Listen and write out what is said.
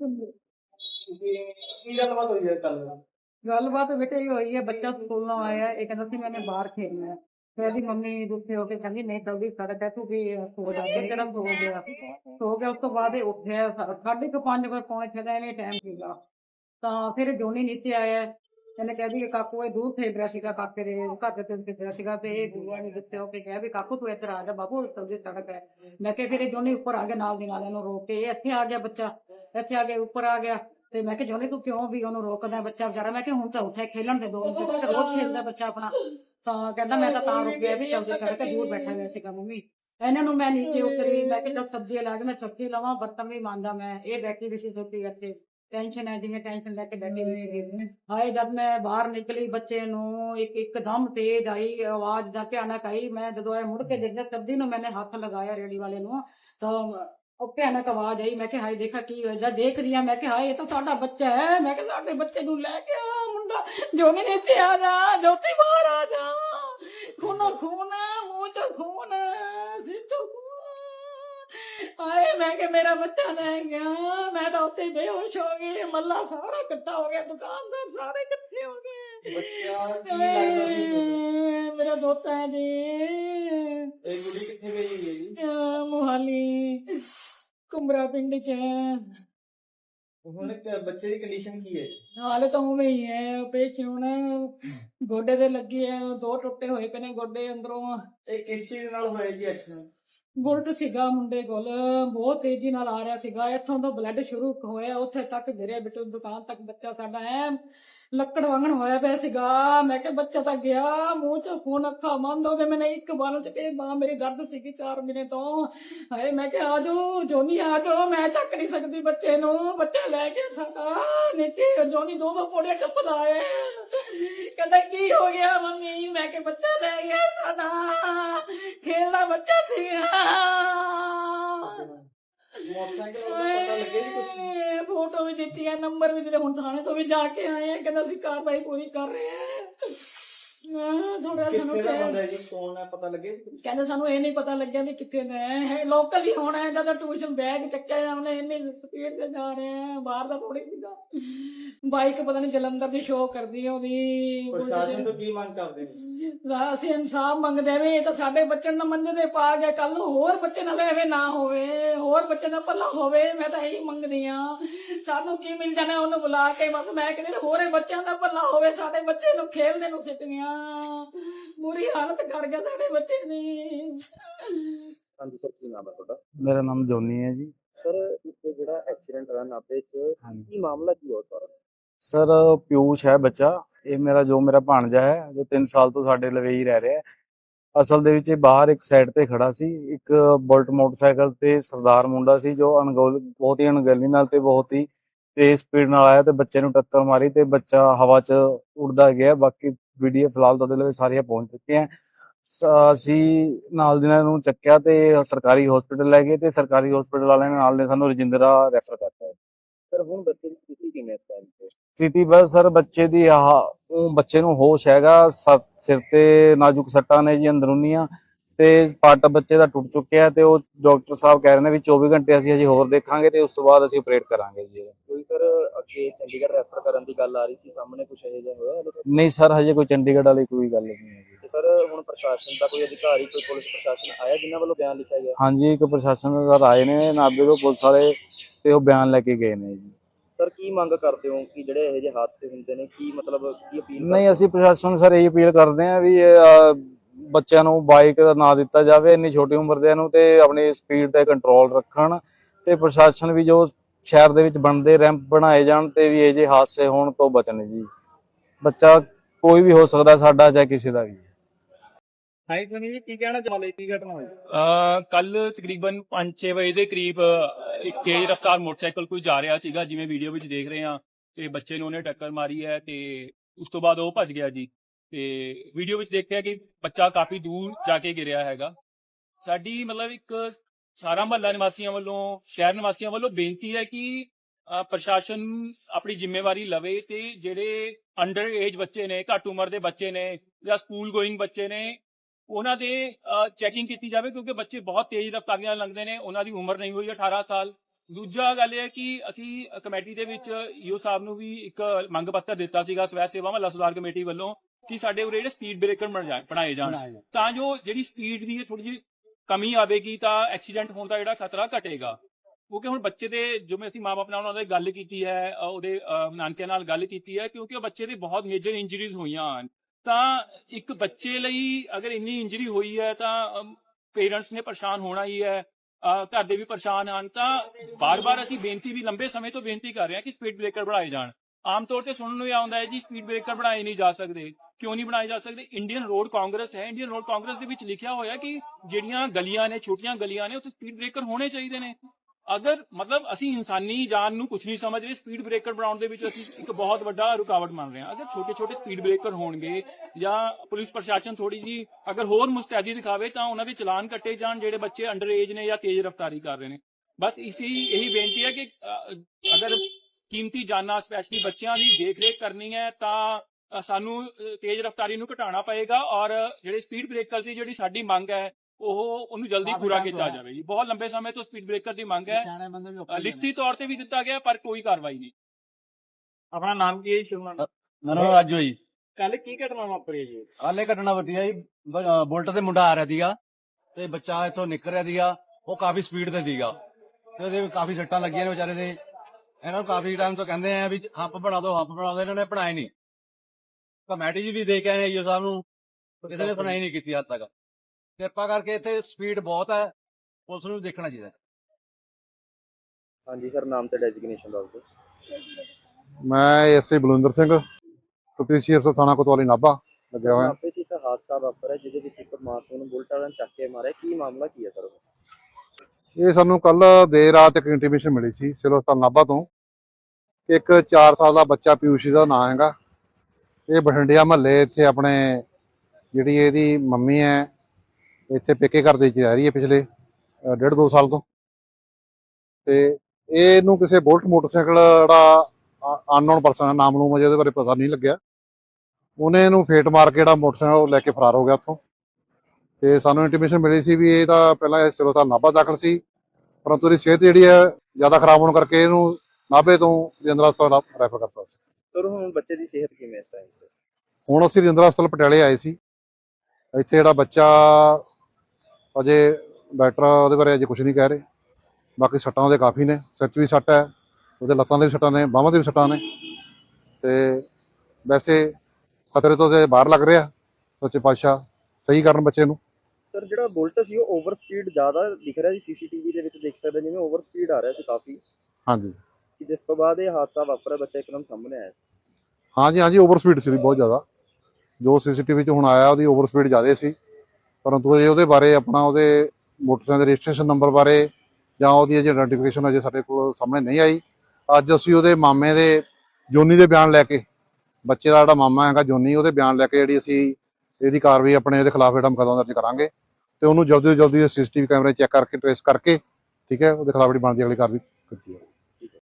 ਕੀ ਗੱਲਬਾਤ ਹੋਈ ਹੈ ਕੱਲ ਗੱਲਬਾਤ ਬੇਟੇ ਇਹ ਹੋਈ ਹੈ, ਬੱਚਾ ਸਕੂਲੋਂ ਆਇਆ ਇਹ ਕਹਿੰਦਾ ਸੀ ਮੈਨੇ ਬਾਹਰ ਖੇਲਣਾ ਹੈ। ਤੇ ਇਹਦੀ ਮੰਮੀ ਦੁੱਖੇ ਹੋ ਕੇ ਕਹਿੰਦੀ, ਨਹੀਂ ਤਲਦੀ ਸੜਕ ਹੈ ਤੂੰ ਵੀ ਸੋ ਜਾ ਕੇ ਤੇਰਾ ਸੋ ਗਿਆ। ਸੋ ਗਿਆ, ਉਸ ਤੋਂ ਬਾਅਦ ਇਹ ਉੱਠਿਆ ਸਾ- ਸਾਢੇ ਕੁ ਪੰਜ ਵਜੇ ਪਹੁੰਚ ਇਹਨੇ ਟਾਈਮ ਸੀਗਾ। ਤਾਂ ਫਿਰ ਜੋਨੀ ਨੀਚੇ ਆਇਆ ਇਹਨੇ ਕਹਿੰਦੀ ਇਹ ਕਾਕੂ ਇਹ ਦੂਰ ਫੇਰ ਰਿਹਾ ਸੀਗਾ, ਕਾਕੇ ਦੇ ਘਰ ਦੇ ਤੇ ਖੇਡ ਰਿਹਾ ਸੀਗਾ ਤੇ ਇਹ ਗੁਰੂਆ ਨੇ ਦੱਸਿਆ ਕਿ ਕਿਹਾ ਵੀ ਕਾਕੂ ਤੂੰ ਇੱਧਰ ਆ ਜਾ, ਬਾਬੂ ਤਲਦੀ ਸੜਕ ਹੈ ਮੈਂ ਕਿਹਾ ਫਿਰ ਇਹ ਜੋਨੀ ਉੱਪਰ ਆ ਗਏ ਨਾਲ ਦੀ ਨਾਲ, ਇਹਨੂੰ ਰੋਕ ਕੇ ਇਹ ਇੱਥੇ ਆ ਗਿਆ ਬੱਚਾ, ਇੱਥੇ ਆ ਕੇ ਉੱਪਰ ਆ ਗਿਆ। ਤੇ ਮੈਂ ਕਿਹਾ ਜੋਨੀ ਤੂੰ ਕਿਉਂ ਵੀ ਉਹਨੂੰ ਰੋਕਦਾ ਬੱਚਾ ਵਿਚਾਰਾ? ਮੈਂ ਕਿਹਾ ਹੁਣ ਤਾਂ ਉੱਠੇ ਖੇਲਣ ਦੇ ਦੋ ਮਿੰਟ ਰੋਜ਼ ਖੇਲਦਾ ਬੱਚਾ ਆਪਣਾ। ਤਾਂ ਕਹਿੰਦਾ ਮੈਂ ਤਾਂ ਤਾਂ ਰੁਕ ਗਿਆ ਵੀ ਚੌਂਦੇ ਸੜਕ ਦੂਰ ਬੈਠਾ ਹੋਇਆ ਸੀਗਾ ਮੰਮੀ। ਇਹਨਾਂ ਨੂੰ ਮੈਂ ਨੀਚੇ ਉਤਰੀ, ਮੈਂ ਕਿਹਾ ਚੱਲ ਸਬਜ਼ੀ ਲਾ ਕੇ ਮੈਂ ਸਬਜ਼ੀ ਲਵਾਂ ਬਰਤਨ ਵੀ ਮੰਨਦਾ ਮੈਂ, ਇਹ ਬੈਠੀ ਵੀ ਸੀ ਸੋਤੀ ਇੱਥੇ। ਟੈਨਸ਼ਨ ਹੈ ਜਿਵੇਂ ਟੈਨਸ਼ਨ ਲੈ ਕੇ ਬੈਠੀ ਹੋਈ ਹੈਗੀ ਹਾਏ ਜਦ ਮੈਂ ਬਾਹਰ ਨਿਕਲੀ ਬੱਚੇ ਨੂੰ ਇੱਕ ਇੱਕਦਮ ਤੇਜ਼ ਆਈ ਆਵਾਜ਼ ਦਾ ਭਿਆਨਕ ਆਈ ਮੈਂ ਜਦੋਂ ਇਹ ਮੁੜ ਕੇ ਦੇਖਿਆ ਸਬਜ਼ੀ ਨੂੰ ਮੈਨੇ ਹੱਥ ਲਗਾਇਆ ਰੇੜੀ ਵਾਲੇ ਨੂੰ। ਤਾਂ ਉਹ ਭਿਆਨਕ ਆਵਾਜ਼ ਆਈ ਮੈਂ ਕਿਹਾ ਹਾਏ ਦੇਖਾ ਕੀ ਹੋਇਆ? ਜਦ ਦੇਖ ਰਹੀ ਹਾਂ ਮੈਂ ਕਿਹਾ ਹਾਏ ਇਹ ਤਾਂ ਸਾਡਾ ਬੱਚਾ ਹੈ। ਮੈਂ ਕਿਹਾ ਸਾਡੇ ਬੱਚੇ ਨੂੰ ਲੈ ਕੇ ਆ ਮੁੰਡਾ। ਜੋ ਵੀ ਨੀਚੇ ਆ ਜਾ ਜੋਤੀ ਬਾਹਰ ਆ ਜਾ। ਖੂਨੋ ਖੂਨ ਮੂੰਹ ਚ ਖੂਨ। ਆਏ ਮੈਂ ਕਿ ਮੇਰਾ ਬੱਚਾ ਲੈ ਗਿਆ ਮੈਂ ਤਾਂ ਉੱਥੇ ਹੀ ਬੇਹੋਸ਼ ਹੋ ਗਈ ਮੱਲਾ ਸਾਰਾ ਇਕੱਠਾ ਹੋ ਗਿਆ ਦੁਕਾਨਦਾਰ ਸਾਰੇ ਇਕੱਠੇ ਹੋ ਗਏ। ਬੱਚਾ ਕੀ ਲੱਗਦਾ ਸੀ ਤੁਹਾਨੂੰ? ਮੇਰਾ ਦੋਤਾ ਹੈ ਜੀ। ਇਹ ਕੁੜੀ ਕਿੱਥੇ ਗਈ ਹੋਈ ਹੈ ਜੀ? ਅਹ ਮੋਹਾਲੀ ਕੁੰਬਰਾ ਪਿੰਡ ਚ। ਹੁਣ ਇੱਕ ਬੱਚੇ ਦੀ ਕੰਡੀਸ਼ਨ ਕੀ ਹੈ ਹਾਲੇ ਤਾਂ ਉਵੇਂ ਹੀ ਹੈ ਆਪਰੇਸ਼ਨ ਗੋਡੇ ਤੇ ਲੱਗੀ ਹੈ ਦੋ ਟੁੱਟੇ ਹੋਏ ਪਏ ਨੇ ਗੋਡੇ ਅੰਦਰੋਂ। ਇਹ ਕਿਸ ਚੀਜ਼ ਨਾਲ ਹੋਇਆ ਜੀ ਐਕਸੀਡੈਂਟ ਬੁਲਟ ਸੀਗਾ ਮੁੰਡੇ ਕੋਲ, ਬਹੁਤ ਤੇਜ਼ੀ ਨਾਲ ਆ ਰਿਹਾ ਸੀਗਾ, ਇੱਥੋਂ ਤੋਂ ਬਲੱਡ ਸ਼ੁਰੂ ਹੋਇਆ, ਉੱਥੇ ਤੱਕ ਗਿਰਿਆ ਬਿਟੂ, ਦੁਕਾਨ ਤੱਕ ਬੱਚਾ ਸਾਡਾ ਐ ਲੱਕੜ ਵਾਂਗਣ ਹੋਇਆ ਪਿਆ ਸੀਗਾ। ਮੈਂ ਕਿਹਾ ਬੱਚਾ ਤਾਂ ਗਿਆ, ਮੂੰਹ ਚ ਖੂਨ ਅੱਖਾਂ ਬੰਦ ਹੋ ਗਏ। ਮੈਨੇ ਇੱਕ ਬਾਲ ਚ ਕੇ ਬਾਹ ਮੇਰੀ ਦਰਦ ਸੀਗੀ 4 ਮਹੀਨੇ ਤੋਂ। ਹਾਏ, ਮੈਂ ਕਿਹਾ ਆਜੋ ਜੋਨੀ ਆਜੋ ਮੈਂ ਚੱਕ ਨਹੀਂ ਸਕਦੀ ਬੱਚੇ ਨੂੰ। ਬੱਚਾ ਲੈ ਕੇ ਸਾਡਾ ਨੀਚੇ ਜੋਨੀ ਦੋ ਦੋ ਪੋੜੇ ਟੱਪਦਾ ਏ। ਕਹਿੰਦਾ, ਕੀ ਹੋ ਗਿਆ ਮੰਮੀ? ਮੈਂ ਕਿ ਬੱਚਾ ਲੈ ਗਿਆ ਸਾਡਾ। ਖੇਲਦਾ ਬੱਚਾ ਸੀਗਾ। ਮੋਟਰਸਾਈਕਲ ਦਾ ਪਤਾ ਲੱਗਿਆ ਜੀ ਕੁਝ ਫੋਟੋ ਵੀ ਦਿੱਤੀ ਹੈ ਨੰਬਰ ਵੀ ਦਿੱਤੇ ਹੁਣ ਥਾਣੇ ਤੋਂ ਵੀ ਜਾ ਕੇ ਆਏ ਆ ਕਹਿੰਦਾ ਅਸੀਂ ਕਾਰਵਾਈ ਪੂਰੀ ਕਰ ਰਹੇ ਆ ਥੋੜਾ ਸਾਨੂੰ ਕਿੱਥੇ ਦਾ ਕਹਿ- ਬੰਦਾ ਹੈ ਜੀ ਕੌਣ ਹੈ ਪਤਾ ਲੱਗਿਆ ਜੀ ਕੁਛ? ਕਹਿੰਦੇ ਸਾਨੂੰ ਇਹ ਨਹੀਂ ਪਤਾ ਲੱਗਿਆ ਵੀ ਕਿੱਥੇ ਹੈ ਲੋਕਲ ਹੀ ਹੋਣਾ ਹੈ ਜਦੋਂ ਟਿਊਸ਼ਨ ਬੈਗ ਚੱਕਿਆ ਜਾਂ ਉਹਨੇ ਇੰਨੀ ਸਪੀਡ ਤੇ ਜਾ ਰਹੇ ਹੈ ਬਾਹਰ ਦਾ ਥੋੜੀ ਸੀਗਾ। ਬਾਈਕ ਪਤਾ ਨਹੀਂ ਜਲੰਧਰ ਦੀ ਸ਼ੋਅ ਕਰਦੀ ਹੈ ਉਹਦੀ। ਪ੍ਰਸ਼ਾਸਨ ਤੋਂ ਕੀ ਮੰਗ ਕਰਦੇ ਨੇ? ਅਸੀਂ ਇਨਸਾਫ ਮੰਗਦੇ ਵੀ ਇਹ ਤਾਂ ਸਾਡੇ ਬੱਚੇ ਨੂੰ ਮੰਜੇ ਦੇ ਪਾ ਗਿਆ ਕੱਲ ਨੂੰ ਹੋਰ ਬੱਚੇ ਨਾਲ ਐਵੇਂ ਨਾ ਹੋਵੇ ਹੋਰ ਬੱਚੇ ਦਾ ਭਲਾ ਹੋਵੇ ਮੈਂ ਤਾਂ ਇਹੀ ਮੰਗਦੀ ਆ ਸਾਨੂੰ ਕੀ ਮਿਲ ਜਾਣਾ ਉਹਨੂੰ ਬੁਲਾ ਕੇ ਬਸ ਮੈਂ ਕਹਿੰਦੀ ਹੋਰੇ ਬੱਚਿਆਂ ਦਾ ਭਲਾ ਹੋਵੇ ਸਾਡੇ ਬੱਚੇ ਨੂੰ ਖੇਲਦੇ ਨੂੰ ਸਿੱਟ ਗਿਆ ਬੁਰੀ ਹਾਲਤ ਕਰ ਗਿਆ ਸਾਡੇ ਬੱਚੇ ਦੀ। ਹਾਂਜੀ ਸਰ ਕੀ ਨਾਮ ਹੈ ਤੁਹਾਡਾ? ਮੇਰਾ ਨਾਮ ਜੋਨੀ ਹੈ ਜੀ। ਸਰ ਇੱਕ ਜਿਹੜਾ ਐਕਸੀਡੈਂਟ ਹੋਇਆ ਨਾਭੇ 'ਚ ਕੀ ਮਾਮਲਾ ਕੀ ਹੋਇਆ ਸਾਰਾ? ਸਰ ਪਿਊਸ਼ ਹੈ ਬੱਚਾ। ਇਹ ਮੇਰਾ ਜੋ ਮੇਰਾ ਭਾਣਜਾ ਹੈ ਜੋ 3 ਸਾਲ ਤੋਂ ਸਾਡੇ ਲਵੇ ਹੀ ਰਹਿ ਰਿਹਾ ਹੈ। ਅਸਲ ਦੇ ਵਿੱਚ ਇਹ ਬਾਹਰ ਇੱਕ ਸਾਈਡ ਤੇ ਖੜਾ ਸੀ। ਇੱਕ ਬੁਲਟ ਮੋਟਰਸਾਈਕਲ ਤੇ ਸਰਦਾਰ ਮੁੰਡਾ ਸੀ ਜੋ ਅਣਗੌਲ ਬਹੁਤ ਹੀ ਅਣਗਹਿਲੀ ਨਾਲ ਤੇ ਬਹੁਤ ਹੀ ਤੇਜ਼ ਸਪੀਡ ਨਾਲ ਆਇਆ ਤੇ ਬੱਚੇ ਨੂੰ ਟੱਕਰ ਮਾਰੀ ਤੇ ਬੱਚਾ ਹਵਾ 'ਚ ਉੱਡਦਾ ਗਿਆ। ਬਾਕੀ ਵੀਡੀਓ ਫਿਲਹਾਲ ਤੁਹਾਡੇ ਲਵੇ ਸਾਰੀਆਂ ਪਹੁੰਚ ਚੁੱਕੀਆਂ ਅਸੀਂ ਨਾਲ ਦੀ ਨਾਲ ਇਹਨੂੰ ਚੱਕਿਆ ਤੇ ਸਰਕਾਰੀ ਹਸਪੀਟਲ ਲੈ ਗਏ ਤੇ ਸਰਕਾਰੀ ਹਸਪੀਟਲ ਵਾਲਿਆਂ ਨੇ ਨਾਲ ਦੇ ਸਾਨੂੰ ਰਜਿੰਦਰਾ ਰੈਫਰ ਕਰਤਾ ਸਰ ਹੁਣ ਬੱਚੇ ਦੀ ਸਥਿਤੀ ਕਿਵੇਂ ਹੈ ਸਥਿਤੀ ਬਸ ਸਰ ਬੱਚੇ ਦੀ ਬੱਚੇ ਨੂੰ ਹੋਸ਼ ਹੈਗਾ ਸਿਰ ਤੇ ਨਾਜ਼ੁਕ ਸੱਟਾਂ ਨੇ ਜੀ ਅੰਦਰੂਨੀਆਂ ਤੇ ਪੱਟ ਬੱਚੇ ਦਾ ਟੁੱਟ ਚੁੱਕਿਆ ਤੇ ਉਹ ਡਾਕਟਰ ਸਾਹਿਬ ਕਹਿ ਰਹੇ ਨੇ ਵੀ 24 ਘੰਟੇ ਅਸੀਂ ਹਜੇ ਹੋਰ ਦੇਖਾਂਗੇ ਤੇ ਉਸ ਤੋਂ ਬਾਅਦ ਅਸੀਂ ਆਪਰੇਟ ਕਰਾਂਗੇ ਜੀ। ਸਰ ਅੱਗੇ ਚੰਡੀਗੜ੍ਹ ਰੈਫਰ ਕਰਨ ਦੀ ਗੱਲ ਆ ਰਹੀ ਸੀ ਸਾਹਮਣੇ ਕੁਝ ਇਹੋ ਜਿਹਾ ਹੋਇਆ ਹਾਲੇ ਤੱਕ? ਨਹੀਂ ਸਰ ਹਜੇ ਕੋਈ ਚੰਡੀਗੜ੍ਹ ਵਾਲੀ ਕੋਈ ਗੱਲ ਨਹੀਂ ਹੈ ਜੀ। ਤੇ ਸਰ ਹੁਣ ਪ੍ਰਸ਼ਾਸਨ ਦਾ ਕੋਈ ਅਧਿਕਾਰੀ ਕੋਈ ਪੁਲਿਸ ਪ੍ਰਸ਼ਾਸਨ ਆਇਆ ਜਿਨ੍ਹਾਂ ਵੱਲੋਂ ਬਿਆਨ ਲਿਖਿਆ ਗਿਆ? ਹਾਂਜੀ ਇੱਕ ਪ੍ਰਸ਼ਾਸਨ ਦਾ ਆਏ ਨੇ ਨਾਭੇ ਤੋਂ ਪੁਲਿਸ ਵਾਲੇ ਤੇ ਉਹ ਬਿਆਨ ਲੈ ਕੇ ਗਏ ਨੇ ਜੀ। ਸਰ ਕੀ ਮੰਗ ਕਰਦੇ ਹੋ ਕਿ ਜਿਹੜੇ ਇਹੋ ਜਿਹੇ ਹਾਦਸੇ ਹੁੰਦੇ ਨੇ ਕੀ ਮਤਲਬ ਕੀ ਅਪੀਲ ਨਹੀਂ ਅਸੀਂ ਪ੍ਰਸ਼ਾਸਨ ਨੂੰ ਸਰ ਇਹ ਅਪੀਲ ਕਰਦੇ ਹਾਂ ਵੀ ਇਹ, ਅਹ, ਬੱਚਿਆਂ ਨੂੰ ਬਾਈਕ ਦਾ ਨਾ ਦਿੱਤਾ ਜਾਵੇ ਇੰਨੀ ਛੋਟੀ ਉਮਰ ਦੇ ਨੂੰ ਤੇ ਆਪਣੀ ਸਪੀਡ ਤੇ ਕੰਟਰੋਲ ਰੱਖਣ ਤੇ ਪ੍ਰਸ਼ਾਸਨ ਵੀ ਜੋ ਸ਼ਹਿਰ ਦੇ ਵਿੱਚ ਬਣਦੇ ਰੈਂਪ ਬਣਾਏ ਜਾਣ ਤੇ ਵੀ ਇਹ ਜਿਹੇ ਹਾਦਸੇ ਹੋਣ ਤੋਂ ਬਚਣ ਜੀ। ਬੱਚਾ ਕੋਈ ਵੀ ਹੋ ਸਕਦਾ ਸਾਡਾ ਚਾਹੇ ਕਿਸੇ ਦਾ ਵੀ। ਹਾਈ ਸੁਣੀ ਜੀ ਕੀ ਕਹਿਣਾ ਚਾਹੁੰਦੇ ਕੀ ਘਟਨਾ ਹੋਈ? ਕੱਲ ਤਕਰੀਬਨ 5-6 ਵਜੇ ਦੇ ਕਰੀਬ ਇੱਕ ਤੇਜ਼ ਰਫ਼ਤਾਰ ਮੋਟਰਸਾਈਕਲ ਕੋਈ ਜਾ ਰਿਹਾ ਸੀਗਾ ਜਿਵੇਂ ਵੀਡੀਓ ਵਿੱਚ ਦੇਖ ਰਹੇ ਹਾਂ ਤੇ ਬੱਚੇ ਨੂੰ ਉਹਨੇ ਟੱਕਰ ਮਾਰੀ ਹੈ ਤੇ ਉਸ ਤੋਂ ਬਾਅਦ ਉਹ ਭੱਜ ਗਿਆ ਜੀ। ਤੇ ਵੀਡੀਓ ਵਿੱਚ ਦੇਖਿਆ ਕਿ ਬੱਚਾ ਕਾਫੀ ਦੂਰ ਜਾ ਕੇ ਗਿਰਿਆ ਹੈਗਾ। ਸਾਡੀ ਮਤਲਬ ਇੱਕ ਸਾਰਾ ਮਹੱਲਾ ਨਿਵਾਸੀਆਂ ਵੱਲੋਂ ਸ਼ਹਿਰ ਨਿਵਾਸੀਆਂ ਵੱਲੋਂ ਬੇਨਤੀ ਹੈ ਕਿ ਪ੍ਰਸ਼ਾਸਨ ਆਪਣੀ ਜ਼ਿੰਮੇਵਾਰੀ ਲਵੇ ਤੇ ਜਿਹੜੇ ਅੰਡਰ ਏਜ ਬੱਚੇ ਨੇ ਘੱਟ ਉਮਰ ਦੇ ਬੱਚੇ ਨੇ ਜਾਂ ਸਕੂਲ ਗੋਇੰਗ ਬੱਚੇ ਨੇ ਉਹਨਾਂ ਦੇ ਚੈਕਿੰਗ ਕੀਤੀ ਜਾਵੇ ਕਿਉਂਕਿ ਬੱਚੇ ਬਹੁਤ ਤੇਜ਼ ਰਫ਼ਤਾਰੀਆਂ ਲੰਘਦੇ ਨੇ ਉਹਨਾਂ ਦੀ ਉਮਰ ਨਹੀਂ ਹੋਈ 18 ਸਾਲ। ਦੂਜਾ ਗੱਲ ਇਹ ਹੈ ਕਿ ਅਸੀਂ ਕਮੇਟੀ ਦੇ ਵਿੱਚ ਈਓ ਸਾਹਿਬ ਨੂੰ ਵੀ ਇੱਕ ਮੰਗ ਪੱਤਰ ਦਿੱਤਾ ਸੀਗਾ ਸਵੈ ਸੇਵਾ ਮਹੱਲਾ ਸੁਧਾਰ ਕਮੇਟੀ ਵੱਲੋਂ ਕਿ ਸਾਡੇ ਉਰੇ ਜਿਹੜੇ ਸਪੀਡ ਬ੍ਰੇਕਰ ਬਣਾਏ ਜਾਣ। ਤਾਂ ਜੋ ਜਿਹੜੀ ਸਪੀਡ ਦੀ ਥੋੜੀ ਜਿਹੀ ਕਮੀ ਆਵੇਗੀ ਤਾਂ ਐਕਸੀਡੈਂਟ ਹੋਣ ਦਾ ਜਿਹੜਾ ਖਤਰਾ ਘਟੇਗਾ। ਕਿਉਂਕਿ ਹੁਣ ਬੱਚੇ ਦੇ, ਜਿਵੇਂ ਅਸੀਂ ਮਾਪੇ ਨਾਲ ਉਹਨਾਂ ਦੇ ਗੱਲ ਕੀਤੀ ਹੈ ਉਹਦੇ ਨਾਨਕਿਆਂ ਨਾਲ ਗੱਲ ਕੀਤੀ ਹੈ, ਕਿਉਂਕਿ ਉਹ ਬੱਚੇ ਦੇ ਬਹੁਤ ਮੇਜਰ ਇੰਜਰੀਜ਼ ਹੋਈਆਂ ਹਨ। ਤਾਂ ਇੱਕ ਬੱਚੇ ਲਈ ਅਗਰ ਇੰਨੀ ਇੰਜਰੀ ਹੋਈ ਹੈ, ਤਾਂ ਪੇਰੈਂਟਸ ਨੇ ਪਰੇਸ਼ਾਨ ਹੋਣਾ ਹੀ ਹੈ ਘਰ ਦੇ ਵੀ ਪਰੇਸ਼ਾਨ ਹਨ। ਤਾਂ ਬਾਰ-ਬਾਰ ਅਸੀਂ ਬੇਨਤੀ ਵੀ, ਲੰਬੇ ਸਮੇਂ ਤੋਂ ਬੇਨਤੀ ਕਰ ਰਹੇ ਹਾਂ ਕਿ ਸਪੀਡ ਬ੍ਰੇਕਰ ਬਣਾਏ ਜਾਣ। ਆਮ ਤੌਰ ਤੇ ਸੁਣਨ ਨੂੰ ਇਹ ਆਉਂਦਾ ਹੈ ਜੀ ਸਪੀਡ ਬ੍ਰੇਕਰ ਬਣਾਏ ਨਹੀਂ ਜਾ ਸਕਦੇ। ਕਿਉਂ ਨਹੀਂ ਬਣਾਏ ਜਾ ਸਕਦੇ? ਇੰਡੀਅਨ ਰੋਡ ਕਾਂਗਰਸ ਹੈ। ਇੰਡੀਅਨ ਰੋਡ ਕਾਂਗਰਸ ਦੇ ਵਿੱਚ ਲਿਖਿਆ ਹੋਇਆ ਕਿ ਜਿਹੜੀਆਂ ਗਲੀਆਂ ਨੇ, ਛੋਟੀਆਂ ਗਲੀਆਂ ਨੇ, ਉੱਥੇ ਸਪੀਡ ਬ੍ਰੇਕਰ ਹੋਣੇ ਚਾਹੀਦੇ ਨੇ। ਅਗਰ ਮਤਲਬ ਅਸੀਂ ਇਨਸਾਨੀ ਜਾਨ ਨੂੰ ਕੁਝ ਨਹੀਂ ਸਮਝ ਰਹੇ ਸਪੀਡ ਬ੍ਰੇਕਰ ਬਣਾਉਣ ਦੇ ਵਿੱਚ ਅਸੀਂ ਇੱਕ ਬਹੁਤ ਵੱਡਾ ਰੁਕਾਵਟ ਮੰਨ ਰਹੇ ਹਾਂ। ਅਗਰ ਛੋਟੇ ਛੋਟੇ ਸਪੀਡ ਬ੍ਰੇਕਰ ਹੋਣਗੇ ਜਾਂ ਪੁਲਿਸ ਪ੍ਰਸ਼ਾਸਨ ਥੋੜੀ ਜੀ ਅਗਰ ਹੋਰ ਮੁਸਤੈਦੀ ਦਿਖਾਵੇ, ਤਾਂ ਉਹਨਾਂ ਦੇ ਚਲਾਨ ਕੱਟੇ ਜਾਣ, ਜਿਹੜੇ ਬੱਚੇ ਅੰਡਰ ਏਜ ਨੇ ਜਾਂ ਤੇਜ਼ ਰਫ਼ਤਾਰੀ ਕਰ ਰਹੇ ਨੇ। ਬਸ ਇਸੀ ਇਹੀ ਬੇਨਤੀ ਹੈ ਕਿ ਅਗਰ ਕੀਮਤੀ ਜਾਨਾਂ ਸਪੈਸ਼ਲੀ ਬੱਚਿਆਂ ਦੀ ਦੇਖ-ਰੇਖ ਕਰਨੀ ਹੈ ਤਾਂ ਸਾਨੂੰ ਤੇਜ਼ ਰਫ਼ਤਾਰੀ ਨੂੰ ਘਟਾਉਣਾ ਪਏਗਾ ਔਰ ਜਿਹੜੇ ਸਪੀਡ ਬ੍ਰੇਕਰ ਦੀ ਜਿਹੜੀ ਸਾਡੀ ਮੰਗ ਹੈ ਉਹ ਉਹਨੂੰ ਜਲਦੀ ਪੂਰਾ ਕੀਤਾ ਜਾਵੇ ਜੀ। ਬਹੁਤ ਲੰਬੇ ਸਮੇਂ ਤੋਂ ਸਪੀਡ ਬ੍ਰੇਕਰ ਦੀ ਮੰਗ ਹੈ। ਲਿਖਤੀ ਤੌਰ ਤੇ ਵੀ ਦਿੱਤਾ ਗਿਆ ਪਰ ਕੋਈ ਕਾਰਵਾਈ ਨਹੀਂ। ਆਪਣਾ ਨਾਮ ਕੀ ਹੈ ਮੇਰਾ ਨਾਮ ਰਾਜੂ ਹੈ ਜੀ। ਕੱਲ ਕੀ ਘਟਨਾ ਵਾਪਰੀ ਹੈ ਜੀ? ਹਾਲੇ ਘਟਨਾ ਵੱਡੀ ਆ ਜੀ ਬ- ਅਹ ਬੁਲਟ ਤੇ ਮੁੰਡਾ ਆ ਰਿਹਾ ਸੀਗਾ ਤੇ ਬੱਚਾ ਇੱਥੋਂ ਨਿਕਲ ਰਿਹਾ ਸੀਗਾ ਉਹ ਕਾਫੀ ਸਪੀਡ ਤੇ ਸੀਗਾ। ਤੇ ਉਹਦੇ ਕਾਫੀ ਸੱਟਾਂ ਲੱਗੀਆਂ ਨੇ ਵਿਚਾਰੇ ਦੇ। ਇਹਨਾਂ ਨੂੰ ਕਾਫੀ ਟਾਈਮ ਤੋਂ ਕਹਿੰਦੇ ਆ ਵੀ ਹੱਪ ਬਣਾ ਦਿਓ ਹੱਪ ਬਣਾ ਦਿਓ ਇਹਨਾਂ ਨੇ ਬਣਾਏ ਨਹੀਂ ਕਮੇਟੀ ਜੀ ਵੀ ਦੇ ਕੇ ਆਏ ਨੇ ਈਓ ਸਾਹਿਬ ਨੂੰ ਇਹਨਾਂ ਨੇ ਬਣਾਈ ਨਹੀਂ ਕੀਤੀ ਹੱਦ ਤੱਕ। ਕਿਰਪਾ ਕਰਕੇ ਇੱਥੇ ਸਪੀਡ ਬਹੁਤ ਹੈ ਪੁਲਿਸ ਨੂੰ ਦੇਖਣਾ ਚਾਹੀਦਾ। ਹਾਂਜੀ ਸਰ ਨਾਮ ਤੇ ਡੈਜ਼ਿਗਨੇਸ਼ਨ ਦੱਸ ਦਿਓ। ਮੈਂ ਐਸਏ ਬਲਵਿੰਦਰ ਸਿੰਘ ਤਪੀਸ਼ੀ ਅਫਸਰ ਥਾਣਾ ਕੋਤਵਾਲੀ ਨਾਭਾ ਲੱਗਿਆ ਹੋਇਆ ਆਪੇ ਚ ਇੱਕ ਹਾਦਸਾ ਵਾਪਰਿਆ ਜਿਹਦੇ ਵਿੱਚ ਇੱਕ ਮਾਸੂਮ ਨੂੰ ਬੁਲਟ ਵਾਲਾ ਚੱਕ ਕੇ ਮਾਰਿਆ। ਕੀ ਮਾਮਲਾ ਕੀ ਹੈ ਸਰ? ਇਹ ਸਾਨੂੰ ਕੱਲ ਦੇਰ ਰਾਤ ਇੱਕ ਇੰਟੀਮੇਸ਼ਨ ਮਿਲੀ ਸੀ ਸਿਵਲ ਹਸਪਤਾਲ ਨਾਭਾ ਤੋਂ। ਕਿ ਇੱਕ 4 ਸਾਲ ਦਾ ਬੱਚਾ ਪਿਊਸ਼ੀ ਦਾ ਨਾਂ ਹੈਗਾ। ਇਹ ਬਠਿੰਡਿਆ ਮਹੱਲੇ ਇੱਥੇ ਆਪਣੇ ਜਿਹੜੀ ਇਹਦੀ ਮੰਮੀ ਹੈ, ਇੱਥੇ ਪੇਕੇ ਘਰ ਦੇ ਵਿੱਚ ਰਹਿ ਰਹੀ ਹੈ ਪਿਛਲੇ ਡੇਢ ਦੋ ਸਾਲ ਤੋਂ। ਤੇ ਇਹਨੂੰ ਕਿਸੇ ਬੁਲਟ ਮੋਟਰਸਾਈਕਲ ਜਿਹੜਾ ਅਨਨੋਨ ਪਰਸਨ ਨਾਮ ਨੂੰ ਮੁਝੇ ਉਹਦੇ ਬਾਰੇ ਪਤਾ ਨਹੀਂ ਲੱਗਿਆ। ਉਹਨੇ ਇਹਨੂੰ ਫੇਟ ਮਾਰ ਕੇ ਜਿਹੜਾ ਮੋਟਰਸਾਈਕਲ ਉਹ ਲੈ ਕੇ ਫਰਾਰ ਹੋ ਗਿਆ ਉੱਥੋਂ। ਤੇ ਸਾਨੂੰ ਇੰਟੀਮੇਸ਼ਨ ਮਿਲੀ ਸੀ ਵੀ ਇਹ ਤਾਂ ਪਹਿਲਾਂ ਇਹ ਸਿਰੋਤਾ ਨਾਭਾ ਦਾਖਲ ਸੀ ਪਰੰਤੂ ਇਹਦੀ ਸਿਹਤ ਜਿਹੜੀ ਹੈ ਜ਼ਿਆਦਾ ਖਰਾਬ ਹੋਣ ਕਰਕੇ ਇਹਨੂੰ ਨਾਭੇ ਤੋਂ ਰਜਿੰਦਰਾ ਹਸਪਤਾਲ ਰੈਫਰ ਕਰਤਾ ਸੀ। ਸਰ ਹੁਣ ਬੱਚੇ ਦੀ ਸਿਹਤ ਕਿਵੇਂ ਇਸ ਟਾਈਮ ਤੇ? ਹੁਣ ਅਸੀਂ ਰਜਿੰਦਰਾ ਹਸਪਤਾਲ ਪਟਿਆਲੇ ਆਏ ਸੀ। ਇੱਥੇ ਜਿਹੜਾ ਬੱਚਾ ਅਜੇ ਡਾਕਟਰ ਉਹਦੇ ਬਾਰੇ ਅਜੇ ਕੁਝ ਨਹੀਂ ਕਹਿ ਰਹੇ। ਬਾਕੀ ਸੱਟਾਂ ਉਹਦੇ ਕਾਫੀ ਨੇ ਸਿਰ 'ਚ ਵੀ ਸੱਟ ਹੈ ਉਹਦੇ ਲੱਤਾਂ ਦੇ ਵੀ ਸੱਟਾਂ ਨੇ ਬਾਹਾਂ ਦੇ ਵੀ ਸੱਟਾਂ ਨੇ। ਤੇ ਵੈਸੇ ਖਤਰੇ ਤੋਂ ਤੇ ਬਾਹਰ ਲੱਗ ਰਿਹਾ ਸੱਚੇ ਪਾਤਸ਼ਾਹ ਸਹੀ ਕਰਨ ਬੱਚੇ ਨੂੰ। ਸਰ ਜਿਹੜਾ ਬੁਲਟ ਸੀ ਉਹ ਓਵਰ ਸਪੀਡ ਜ਼ਿਆਦਾ ਦਿਖ ਰਿਹਾ ਸੀ ਸੀਸੀਟੀਵੀ ਦੇ ਵਿੱਚ ਦੇਖ ਸਕਦੇ ਜਿਵੇਂ ਓਵਰ ਸਪੀਡ ਆ ਰਿਹਾ ਸੀ ਕਾਫੀ। ਹਾਂਜੀ। ਕਿ ਜਿਸ ਤੋਂ ਬਾਅਦ ਇਹ ਹਾਦਸਾ ਵਾਪਰਿਆ ਬੱਚਾ ਇੱਕਦਮ ਸਾਹਮਣੇ ਆਇਆ। ਹਾਂਜੀ ਹਾਂਜੀ ਓਵਰ ਸਪੀਡ ਸੀ ਬਹੁਤ ਜ਼ਿਆਦਾ। ਜੋ ਸੀਸੀਟੀਵੀ 'ਚ ਹੁਣ ਆਇਆ ਉਹਦੀ ਓਵਰ ਸਪੀਡ ਜ਼ਿਆਦਾ ਸੀ। ਪਰੰਤੂ ਅਜੇ ਉਹਦੇ ਬਾਰੇ ਆਪਣਾ ਉਹਦੇ ਮੋਟਰਸਾਈਕਲ ਦੇ ਰਜਿਸਟ੍ਰੇਸ਼ਨ ਨੰਬਰ ਬਾਰੇ ਜਾਂ ਉਹਦੀ ਅਜੇ ਆਇਡੈਂਟੀਫਿਕੇਸ਼ਨ ਅਜੇ ਸਾਡੇ ਕੋਲ ਸਾਹਮਣੇ ਨਹੀਂ ਆਈ। ਅੱਜ ਅਸੀਂ ਉਹਦੇ ਮਾਮੇ ਦੇ ਜੋਨੀ ਦੇ ਬਿਆਨ ਲੈ ਕੇ ਬੱਚੇ ਦਾ ਜਿਹੜਾ ਮਾਮਾ ਹੈਗਾ ਜੋਨੀ ਉਹਦੇ ਬਿਆਨ ਲੈ ਕੇ ਜਿਹੜੀ ਅਸੀਂ ਇਹਦੀ ਕਾਰਵਾਈ ਆਪਣੇ ਇਹਦੇ ਖਿਲਾਫ ਜਿਹੜਾ ਮੁਕੱਦਮਾ ਦਰਜ ਕਰਾਂਗੇ ਤੇ ਉਹਨੂੰ ਜਲਦੀ ਤੋਂ ਜਲਦੀ ਸੀਸੀਟੀਵੀ ਕੈਮਰੇ ਚੈੱਕ ਕਰਕੇ, ਟ੍ਰੇਸ ਕਰਕੇ, ਠੀਕ ਹੈ, ਉਹਦੇ ਖਿਲਾਫ ਜਿਹੜੀ ਬਣਦੀ ਅਗਲੀ ਕਾਰਵਾਈ ਕੀਤੀ ਜਾਵੇ